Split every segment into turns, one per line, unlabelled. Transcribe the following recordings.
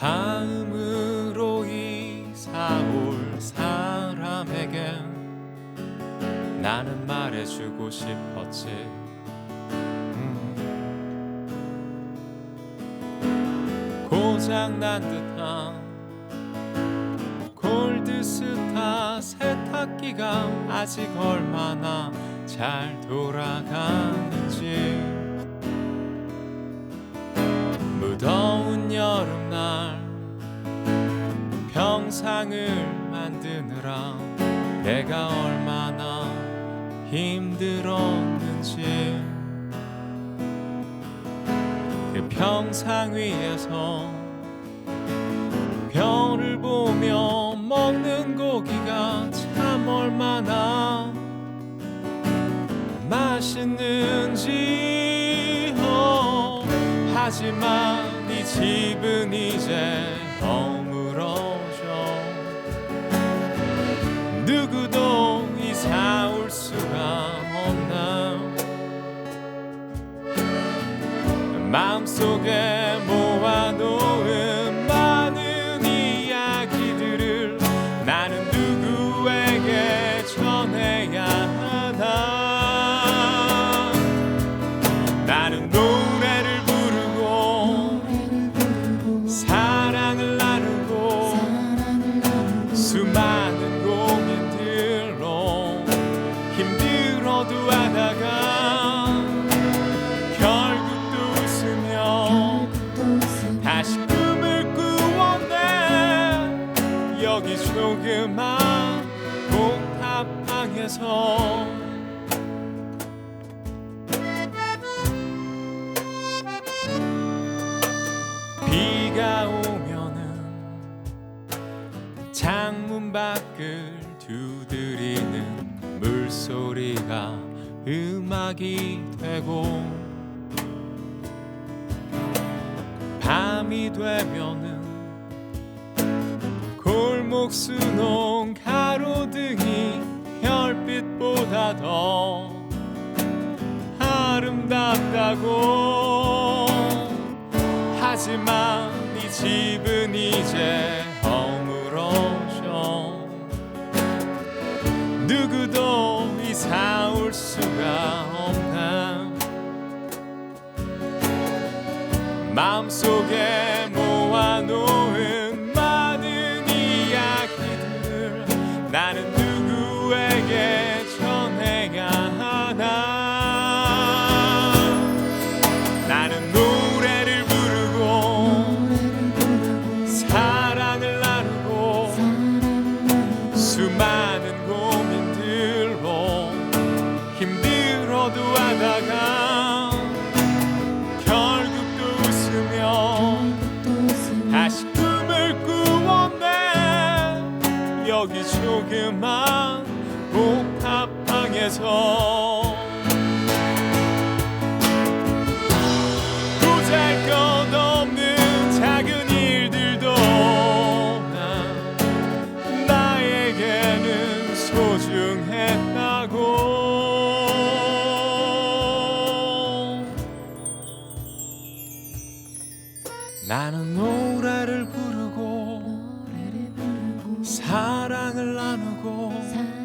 다음으로 이사올 사람에게 나는 말해주고 싶었지 음. 고장난 듯한 골드스타 세탁기가 아직 얼마나 잘 돌아가는지 무더운 평상을 만드느라 내가 얼마나 힘들었는지. 그 평상 위에서 별을 보며 먹는 고기가 참 얼마나 맛있는지. 어, 하지만 이 집은 이제 허물어 사올 수가 없나? 마음속에 복합방에서. 비가 오면은 창문 밖을 두드리는 물소리가 음악이 되고 밤이 되면은 골목 수놓 더 아름답다고. 하지만 이 집은 이제 허물어져. 누구도 이사 올 수가 없나 마음속에 모아놓은 복합방에서 보잘 것 없는 작은 일들도 나에게는 소중했다고. 나는 노래를 부르고 사랑을 나누고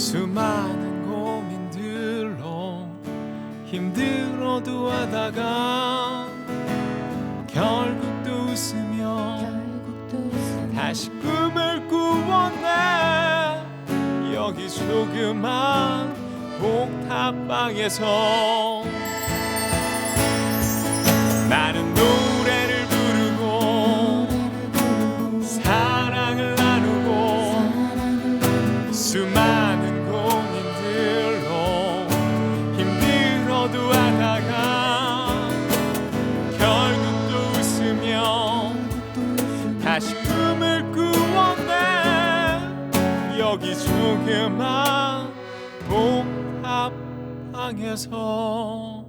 수많은 고민들로 힘들어도 하다가 결국 또 웃으며 다시 꿈을 꾸었네. 여기 조그만 복탑방에서 여기 조그만 복합방에서